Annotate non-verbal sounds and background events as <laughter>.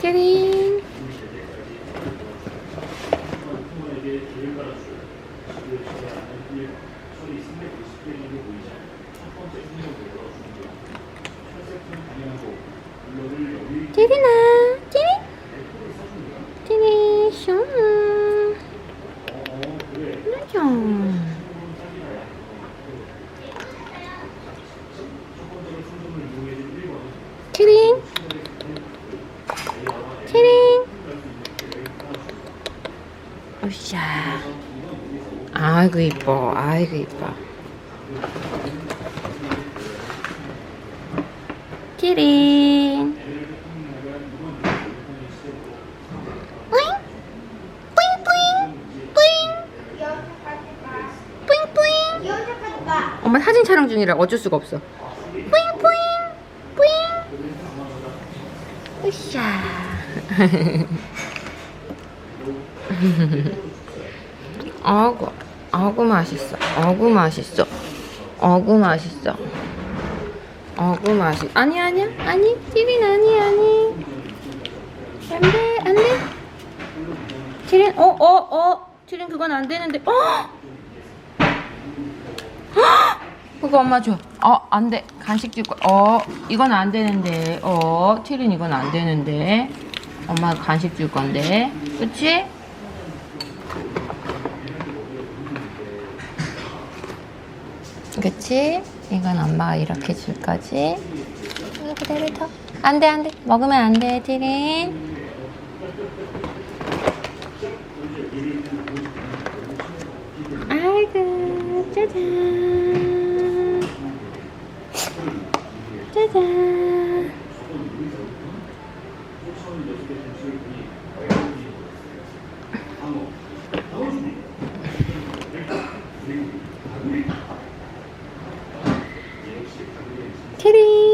티링. 티리나, 티리. 티리, 슝. 슝. 티링. 티링. 으쌰. 아이고 이뻐. 아이고 이뻐. 뿌잉. 엄마 사진 촬영 중이라 어쩔 수가 없어. 뿌잉 뿌잉. 뿌잉. 으쌰. <laughs> 아구, 아구 맛있어. 아구 맛있어. 아구 맛있어. 아구 맛있. 아니 아니야, 아니, 티린 아니 아니. 안돼, 안돼. 티린, 어, 어, 어. 티린 그건 안 되는데. 어. 헉! 그거 엄마 줘. 어, 안 돼. 간식 줄 거. 어, 이건 안 되는데. 어, 티린 이건 안 되는데. 엄마 간식 줄 건데. 그치? 그치? 이건 엄마가 이렇게 줄 거지? 이거 그대로 둬. 안 돼, 안 돼. 먹으면 안 돼, 티린. 아이고, 짜잔. 짜잔. 캐링.